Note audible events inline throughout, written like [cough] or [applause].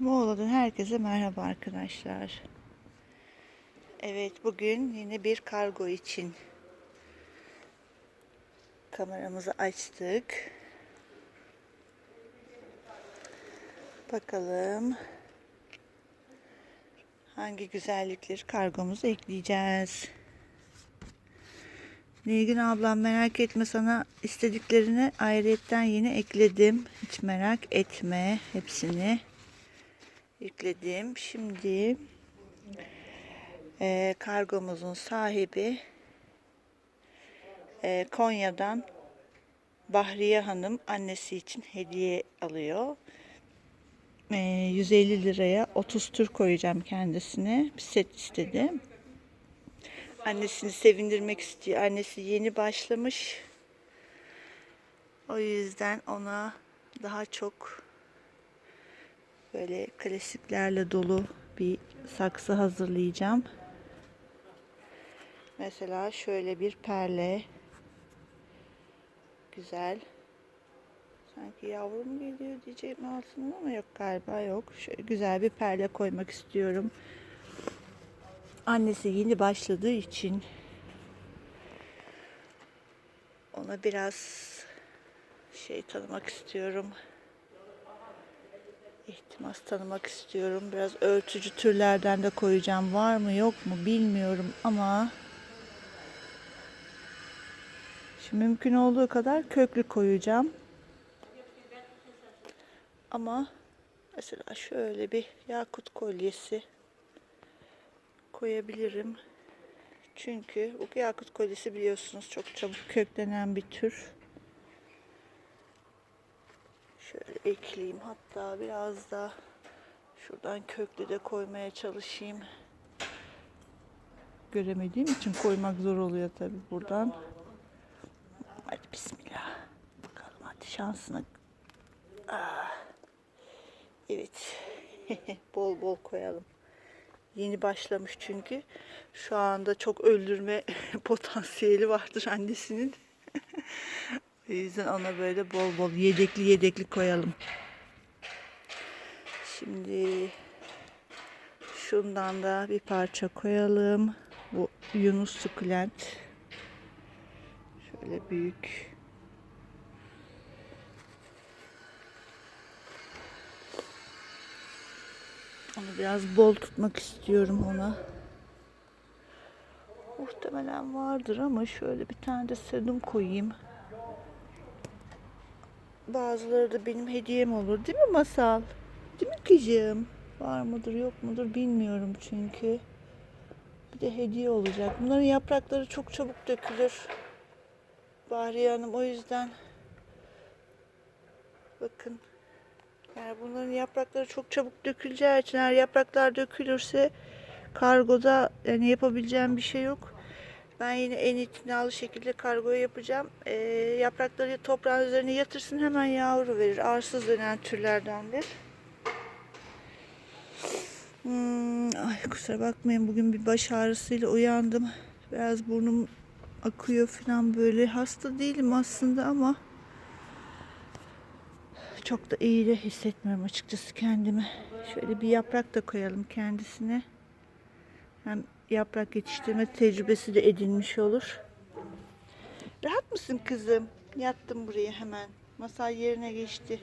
Muğla'dan herkese merhaba arkadaşlar. Evet bugün yine bir kargo için kameramızı açtık. Bakalım hangi güzellikleri kargomuza ekleyeceğiz. Nilgün ablam merak etme sana istediklerini ayrıyetten yine ekledim. Hiç merak etme hepsini yükledim. Şimdi e, kargomuzun sahibi e, Konya'dan Bahriye Hanım annesi için hediye alıyor. E, 150 liraya 30 tür koyacağım kendisine. Bir set istedi. Annesini sevindirmek istiyor. Annesi yeni başlamış. O yüzden ona daha çok böyle klasiklerle dolu bir saksı hazırlayacağım. Mesela şöyle bir perle. Güzel. Sanki yavrum geliyor diyeceğim altına ama yok galiba yok. Şöyle güzel bir perle koymak istiyorum. Annesi yeni başladığı için ona biraz şey tanımak istiyorum ihtimas tanımak istiyorum. Biraz örtücü türlerden de koyacağım. Var mı yok mu bilmiyorum ama şimdi mümkün olduğu kadar köklü koyacağım. Ama mesela şöyle bir yakut kolyesi koyabilirim. Çünkü bu yakut kolyesi biliyorsunuz çok çabuk köklenen bir tür. Şöyle ekleyeyim. Hatta biraz da şuradan köklü de koymaya çalışayım. Göremediğim için koymak zor oluyor tabi buradan. Hadi bismillah. Bakalım hadi şansına. Ah. Evet. [laughs] bol bol koyalım. Yeni başlamış çünkü. Şu anda çok öldürme [laughs] potansiyeli vardır annesinin. [laughs] O ona böyle bol bol yedekli yedekli koyalım. Şimdi şundan da bir parça koyalım. Bu Yunus sukulent. Şöyle büyük. Onu biraz bol tutmak istiyorum ona. Muhtemelen vardır ama şöyle bir tane de sedum koyayım. Bazıları da benim hediyem olur değil mi Masal? Değil mi kızım? Var mıdır yok mudur bilmiyorum çünkü. Bir de hediye olacak. Bunların yaprakları çok çabuk dökülür. Bahriye Hanım o yüzden bakın yani bunların yaprakları çok çabuk döküleceği için eğer yapraklar dökülürse kargoda yani yapabileceğim bir şey yok. Ben yine en itinalı şekilde kargoyu yapacağım. Ee, yaprakları toprağın üzerine yatırsın hemen yavru verir. Arsız dönen türlerdendir. Hmm, ay kusura bakmayın bugün bir baş ağrısıyla uyandım. Biraz burnum akıyor falan böyle. Hasta değilim aslında ama çok da iyi de hissetmiyorum açıkçası kendimi. Şöyle bir yaprak da koyalım kendisine. Hem yaprak yetiştirme tecrübesi de edinmiş olur. Rahat mısın kızım? Yattım buraya hemen. Masal yerine geçti.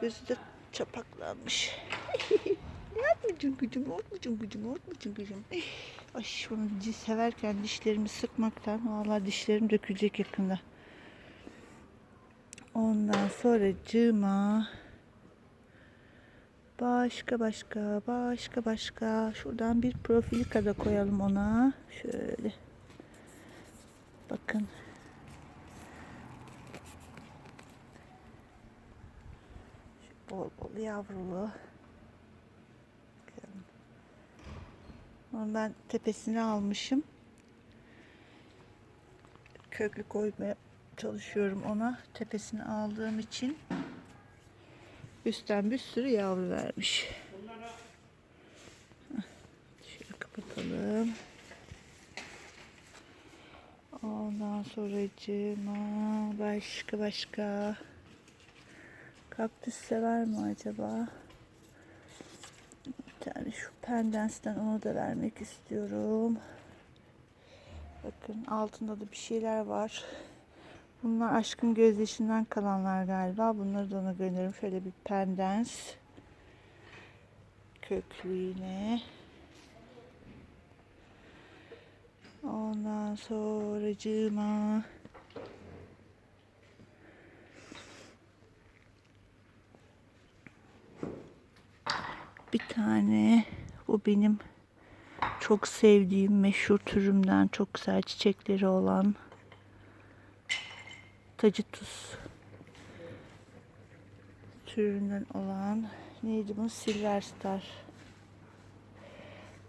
Gözü de çapaklanmış. Rahat mısın kızım? Rahat mısın kızım? Rahat mısın kızım? Ay şunu severken dişlerimi sıkmaktan vallahi dişlerim dökülecek yakında. Ondan sonra cıma Başka başka başka başka. Şuradan bir profilika da koyalım ona. Şöyle. Bakın. Şu bol bol yavrulu. Onu ben tepesine almışım. Köklü koymaya çalışıyorum ona. Tepesine aldığım için Üstten bir sürü yavru vermiş. Şöyle kapatalım. Ondan sonra cıma başka başka kaktüs sever mi acaba? Pendence'den onu da vermek istiyorum. Bakın altında da bir şeyler var. Bunlar aşkın gözyaşından kalanlar galiba. Bunları da ona gönderirim. Şöyle bir pendens. Köklü yine. Ondan sonracığıma bir tane bu benim çok sevdiğim meşhur türümden çok güzel çiçekleri olan tacitus türünden olan neydi bu? Silver Star.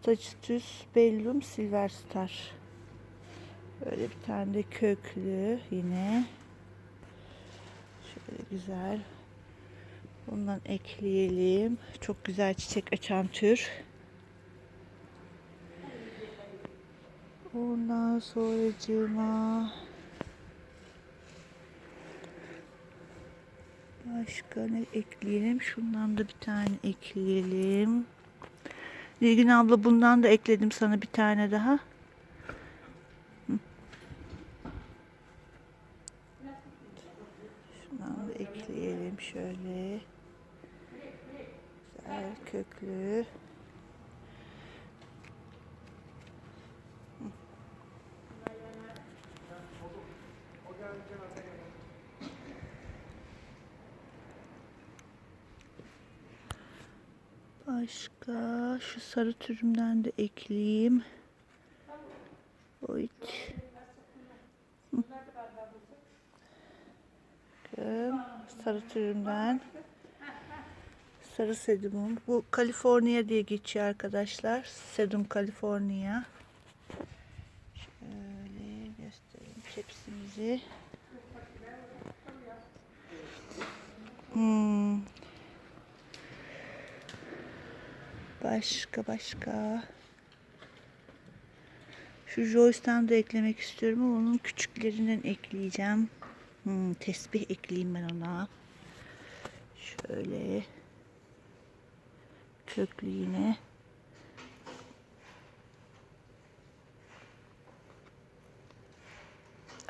Tacitus bellum Silver Star. Böyle bir tane de köklü yine. Şöyle güzel. Bundan ekleyelim. Çok güzel çiçek açan tür. Ondan sonracığıma başka ne ekleyelim? Şundan da bir tane ekleyelim. Nilgün abla bundan da ekledim sana bir tane daha. Şundan da ekleyelim şöyle. Güzel köklü. Başka şu sarı türümden de ekleyeyim. Hı. Bakın, Sarı türümden. Sarı sedumum. Bu Kaliforniya diye geçiyor arkadaşlar. Sedum Kaliforniya. Şöyle göstereyim tepsimizi. Hmm. Başka başka. Şu Joyce'dan da eklemek istiyorum ama onun küçüklerinden ekleyeceğim. Hmm, tesbih ekleyeyim ben ona. Şöyle. Köklü yine.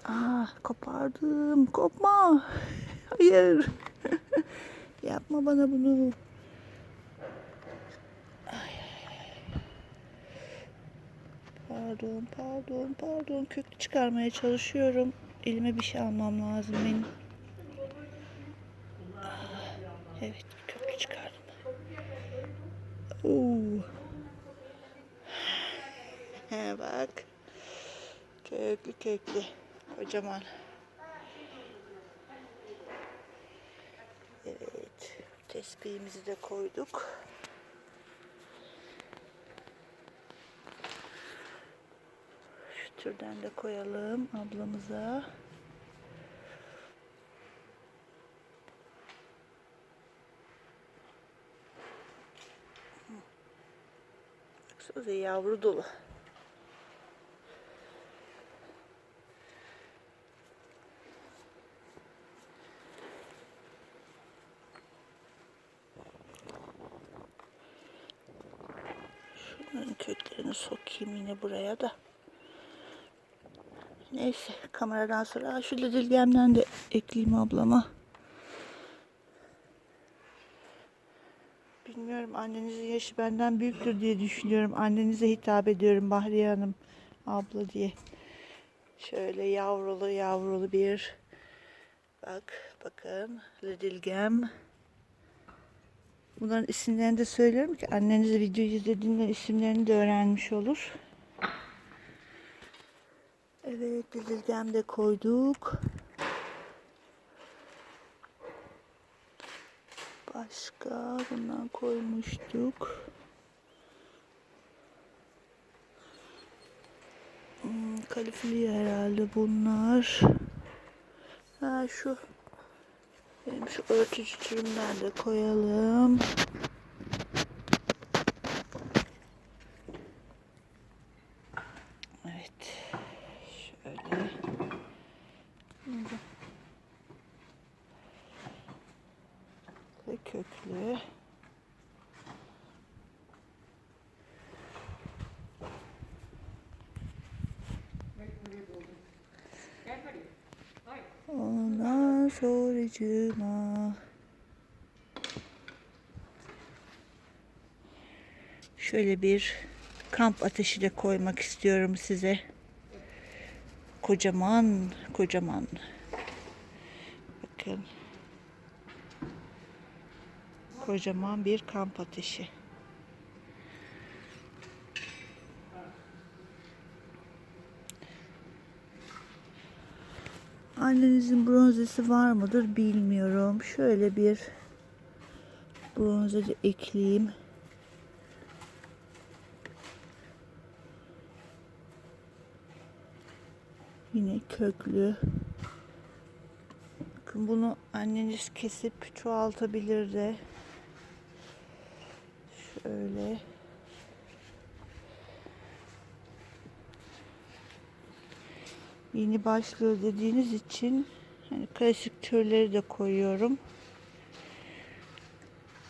Aa, kopardım. Kopma. [laughs] Hayır. [laughs] Yapma bana bunu. Pardon, pardon, pardon. Köklü çıkarmaya çalışıyorum. Elime bir şey almam lazım benim. Ah, Evet, köklü çıkardım. Oo. He bak. Köklü köklü. Kocaman. Evet. Tespihimizi de koyduk. Şu türden de koyalım ablamıza. Baksanıza yavru dolu. Şunların köklerini sokayım yine buraya da. Neyse kameradan sonra şu dilgemden de ekleyeyim ablama. Bilmiyorum annenizin yaşı benden büyüktür diye düşünüyorum. Annenize hitap ediyorum Bahriye Hanım abla diye. Şöyle yavrulu yavrulu bir bak bakın Lidilgem. Bunların isimlerini de söylüyorum ki anneniz videoyu izlediğinde isimlerini de öğrenmiş olur. Evet Lidilgem de koyduk. Başka bundan koymuştuk. Hmm, Kalifiye herhalde bunlar. Ha şu benim şu örtücü türümden de koyalım. Evet. Şöyle. Burada. Ve köklü. Sonracıma. Şöyle bir kamp ateşi de koymak istiyorum size. Kocaman, kocaman. Bakın. Kocaman bir kamp ateşi. Annenizin bronzesi var mıdır bilmiyorum. Şöyle bir bronze de ekleyeyim. Yine köklü. Bakın bunu anneniz kesip çoğaltabilir de. Şöyle. Yeni başlıyor dediğiniz için hani klasik türleri de koyuyorum.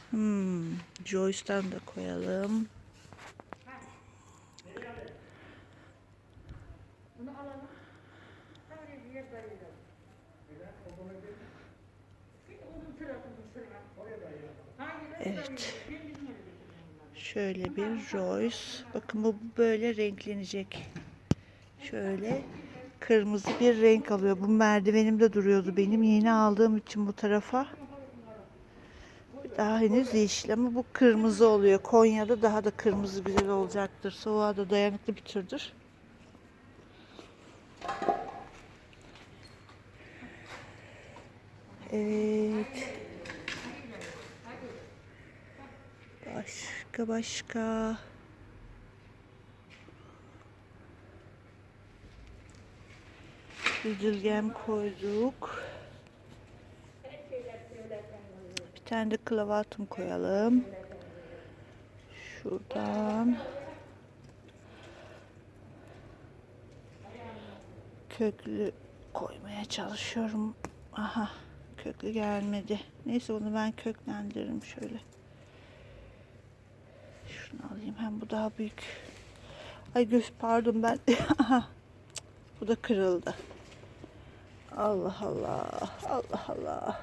Hmm, Joyce'dan da koyalım. Evet. Şöyle bir Joyce. Bakın bu böyle renklenecek. Şöyle kırmızı bir renk alıyor. Bu merdivenimde duruyordu benim. Yeni aldığım için bu tarafa. Daha henüz yeşil ama bu kırmızı oluyor. Konya'da daha da kırmızı güzel olacaktır. Soğuğa da dayanıklı bir türdür. Evet. Başka başka. Düdülgem koyduk. Bir tane de klavatum koyalım. Şuradan. Köklü koymaya çalışıyorum. Aha köklü gelmedi. Neyse onu ben köklendiririm şöyle. Şunu alayım hem bu daha büyük. Ay göz pardon ben. [laughs] Bu da kırıldı. Allah Allah. Allah Allah.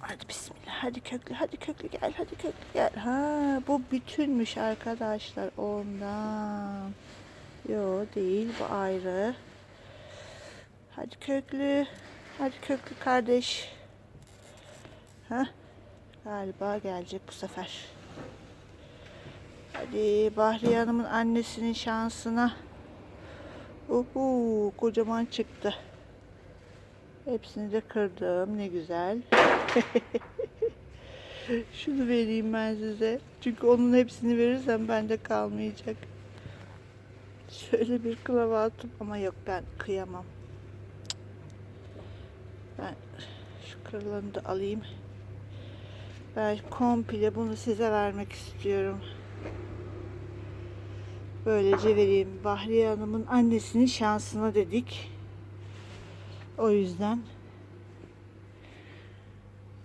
Hadi bismillah. Hadi köklü. Hadi köklü gel. Hadi köklü gel. Ha bu bütünmüş arkadaşlar. Ondan. Yo değil. Bu ayrı. Hadi köklü. Hadi köklü kardeş. Ha? Galiba gelecek bu sefer. Hadi Bahriye Hanım'ın annesinin şansına. Uhu, kocaman çıktı. Hepsini de kırdım. Ne güzel. [laughs] Şunu vereyim ben size. Çünkü onun hepsini verirsem bende kalmayacak. Şöyle bir klavatum ama yok ben kıyamam. Ben şu kırılanı da alayım. Ben komple bunu size vermek istiyorum. Böylece vereyim. Bahriye Hanım'ın annesinin şansına dedik. O yüzden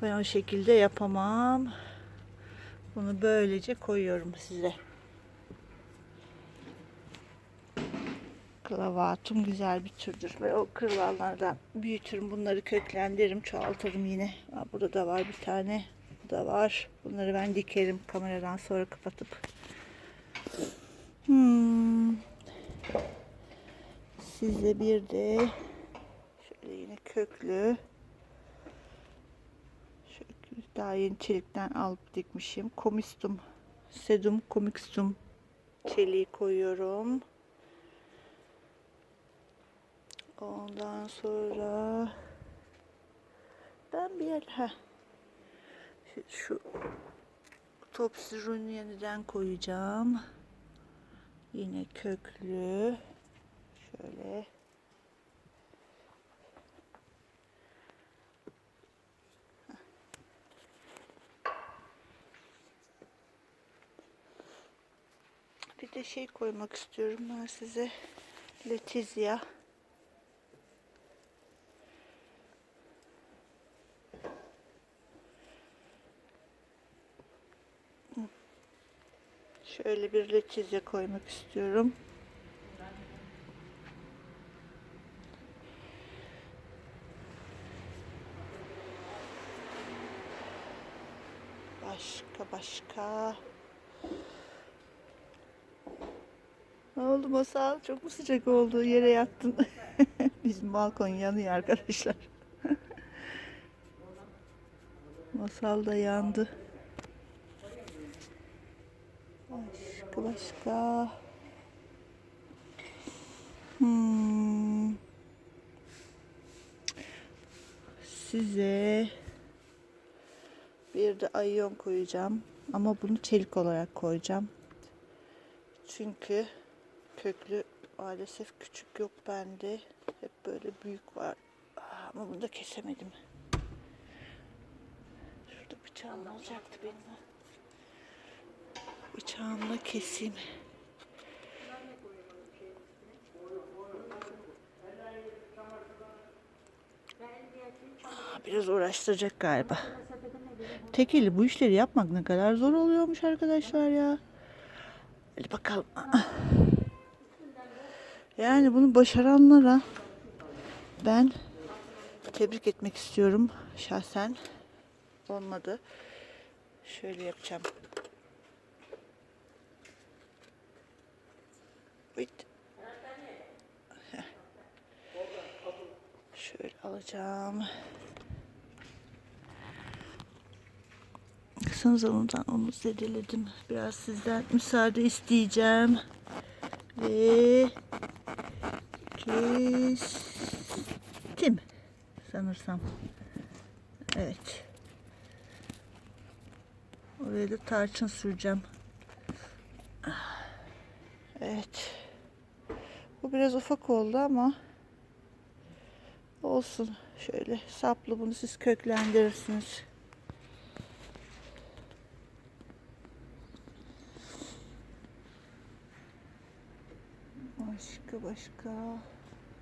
ben o şekilde yapamam. Bunu böylece koyuyorum size. Klavatum güzel bir türdür. Ve o kırılanlardan büyütürüm. Bunları köklendiririm, çoğaltırım yine. Burada da var bir tane. Bu da var. Bunları ben dikerim kameradan sonra kapatıp. Hmm. Size bir de şöyle yine köklü şöyle daha yeni çelikten alıp dikmişim. Komistum, sedum comicstum çeliği koyuyorum. Ondan sonra ben bir yer ha şu, şu topsirunu yeniden koyacağım. Yine köklü. Şöyle. Bir de şey koymak istiyorum ben size. Letizia. Şöyle bir de koymak istiyorum. Başka başka. Ne oldu masal? Çok mu sıcak oldu? Yere yattın. [laughs] Bizim balkon yanıyor arkadaşlar. [laughs] masal da yandı. Başka başka. Hmm. Size bir de ayon koyacağım. Ama bunu çelik olarak koyacağım. Çünkü köklü maalesef küçük yok bende. Hep böyle büyük var. Ah, Ama bunu da kesemedim. Şurada bıçağım olacaktı benim. Bıçağımla keseyim. Biraz uğraştıracak galiba. Tek eli bu işleri yapmak ne kadar zor oluyormuş arkadaşlar ya. Hadi bakalım. Yani bunu başaranlara ben tebrik etmek istiyorum şahsen. Olmadı. Şöyle yapacağım. Wait. Heh. Şöyle alacağım. Kısa zamandan onu zedeledim. Biraz sizden müsaade isteyeceğim. Ve kestim. Sanırsam. Evet. Oraya da tarçın süreceğim. Evet. Bu biraz ufak oldu ama olsun. Şöyle saplı bunu siz köklendirirsiniz. Başka başka.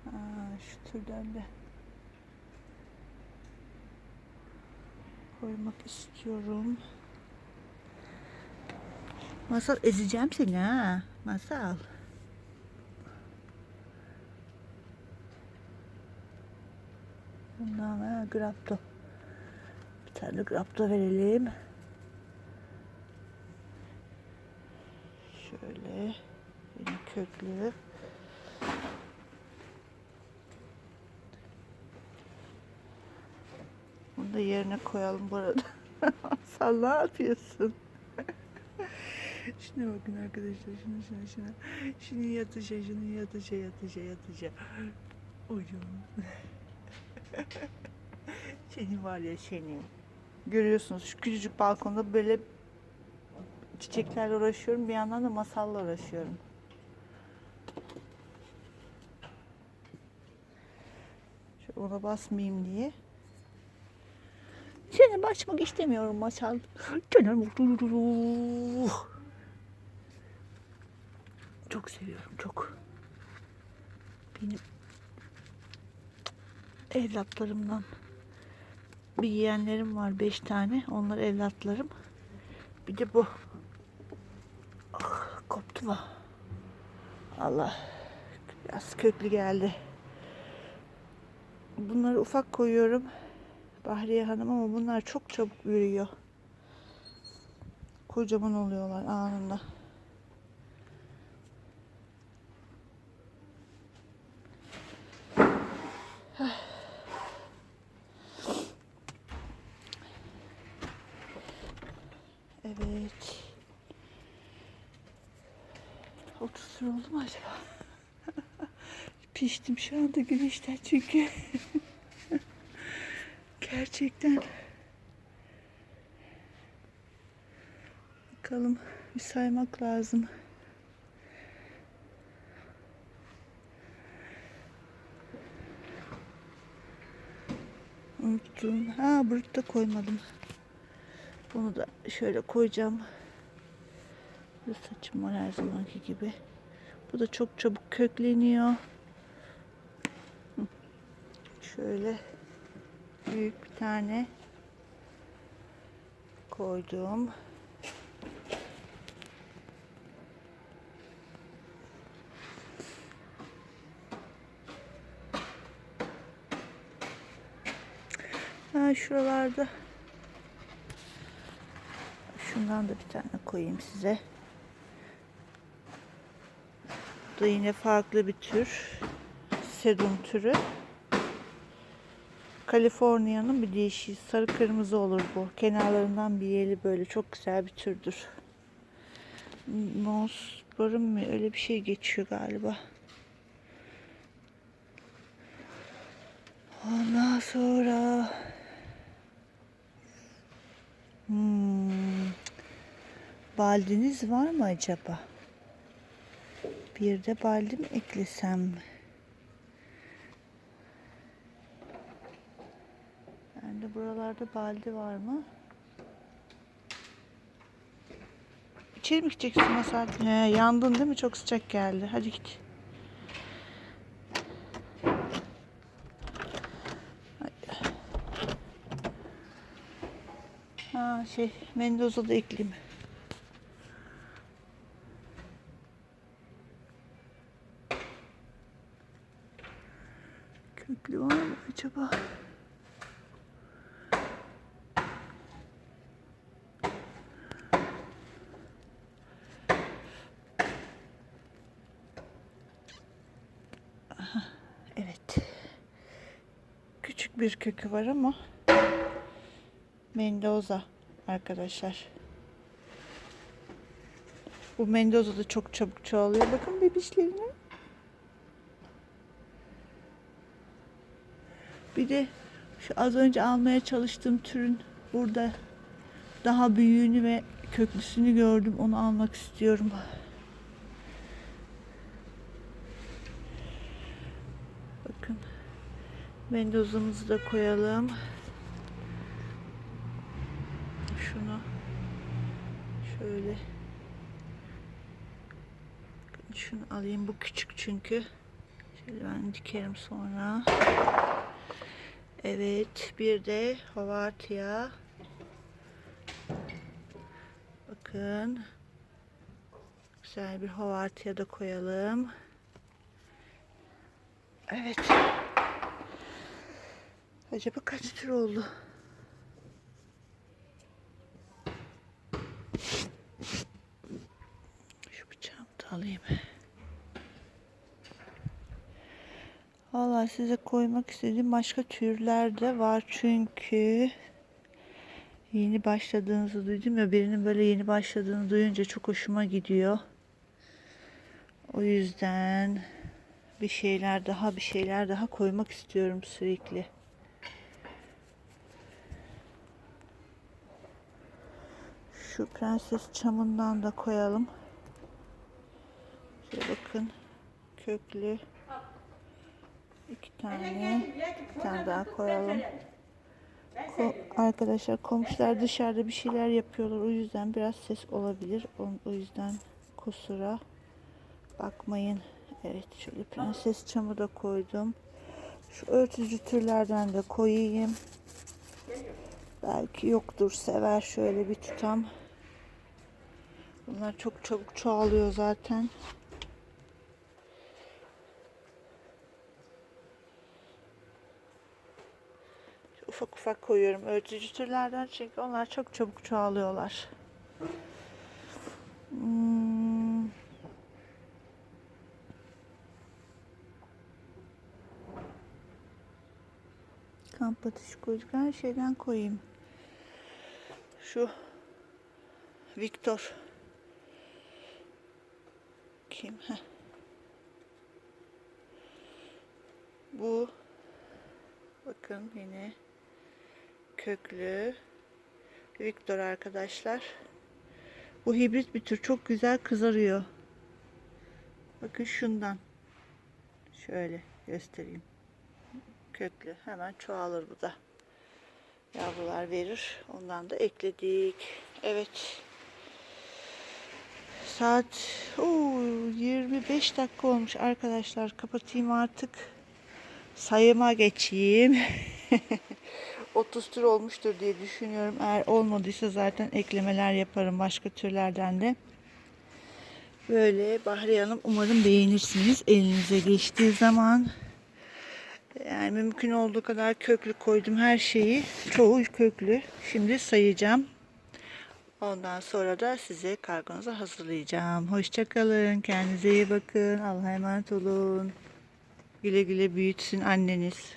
Ha, şu türden de koymak istiyorum. Masal ezeceğim seni ha. Masal. Bundan ha, grapto. Bir tane grapto verelim. Şöyle. Yine köklü. Bunu da yerine koyalım bu arada. [laughs] Sen ne yapıyorsun? [laughs] şuna bakın arkadaşlar. Şuna şuna şuna. Şunu yatışa, şunu yatışa, yatışa, yatışa. Ucum. [laughs] [laughs] Senin var ya senin. Görüyorsunuz şu küçücük balkonda böyle çiçeklerle uğraşıyorum. Bir yandan da masalla uğraşıyorum. Şu ona basmayayım diye. Seni basmak istemiyorum masal. Canım. Çok seviyorum çok. Benim evlatlarımdan bir yeğenlerim var beş tane. Onlar evlatlarım. Bir de bu. Ah, koptu mu? Allah. Biraz köklü geldi. Bunları ufak koyuyorum. Bahriye Hanım ama bunlar çok çabuk büyüyor. Kocaman oluyorlar anında. Evet. 30 lira oldu mu acaba? [laughs] Piştim şu anda güneşten çünkü. [laughs] Gerçekten. Bakalım bir saymak lazım. Unuttum. Ha burada koymadım. Bunu da şöyle koyacağım. Saçım var her zamanki gibi. Bu da çok çabuk kökleniyor. Şöyle büyük bir tane koydum. Ha şuralarda Şundan da bir tane koyayım size. Bu da yine farklı bir tür. Sedum türü. Kaliforniya'nın bir değişiği. Sarı kırmızı olur bu. Kenarlarından bir yeli böyle. Çok güzel bir türdür. Mosborum mu? Öyle bir şey geçiyor galiba. Ondan sonra hmm, baldiniz var mı acaba? Bir de baldi mi eklesem mi? De buralarda baldi var mı? İçeri mi gideceksin Masal? He, yandın değil mi? Çok sıcak geldi. Hadi git. Ha şey Mendoza'da iklim. Köklü var mı acaba? Aha, Evet. Bir kökü var ama Mendoza arkadaşlar. Bu Mendoza da çok çabuk çoğalıyor. Bakın bebişlerine. Bir de şu az önce almaya çalıştığım türün burada daha büyüğünü ve köklüsünü gördüm. Onu almak istiyorum. Bakın. Mendoza'mızı da koyalım. Şunu şöyle şunu alayım. Bu küçük çünkü. Şöyle ben dikerim sonra. Evet. Bir de Havartia. Bakın. Güzel bir Havartia da koyalım. Evet. Acaba kaç tür oldu? Şu bıçağımı da alayım. Valla size koymak istediğim başka türler de var çünkü yeni başladığınızı duydum ya birinin böyle yeni başladığını duyunca çok hoşuma gidiyor. O yüzden bir şeyler daha bir şeyler daha koymak istiyorum sürekli. Şu prenses çamından da koyalım. Şöyle bakın. Köklü. iki tane. Bir tane daha koyalım. Ko- arkadaşlar komşular dışarıda bir şeyler yapıyorlar. O yüzden biraz ses olabilir. O, yüzden kusura bakmayın. Evet şöyle prenses çamı da koydum. Şu örtücü türlerden de koyayım. Belki yoktur sever şöyle bir tutam. Bunlar çok çabuk çoğalıyor zaten. Ufak ufak koyuyorum örtücü türlerden çünkü onlar çok çabuk çoğalıyorlar. Hmm. Kamp ateşi koyduk. Her şeyden koyayım. Şu Victor. Kim? Heh. Bu bakın yine köklü Victor arkadaşlar. Bu hibrit bir tür. Çok güzel kızarıyor. Bakın şundan. Şöyle göstereyim. Köklü. Hemen çoğalır bu da. Yavrular verir. Ondan da ekledik. Evet. Saat oo, 25 dakika olmuş arkadaşlar. Kapatayım artık. Sayıma geçeyim. [laughs] 30 tür olmuştur diye düşünüyorum. Eğer olmadıysa zaten eklemeler yaparım başka türlerden de. Böyle Bahriye Hanım umarım beğenirsiniz. Elinize geçtiği zaman yani mümkün olduğu kadar köklü koydum her şeyi. Çoğu köklü. Şimdi sayacağım. Ondan sonra da size kargonuzu hazırlayacağım. Hoşçakalın. Kendinize iyi bakın. Allah'a emanet olun. Güle güle büyütsün anneniz.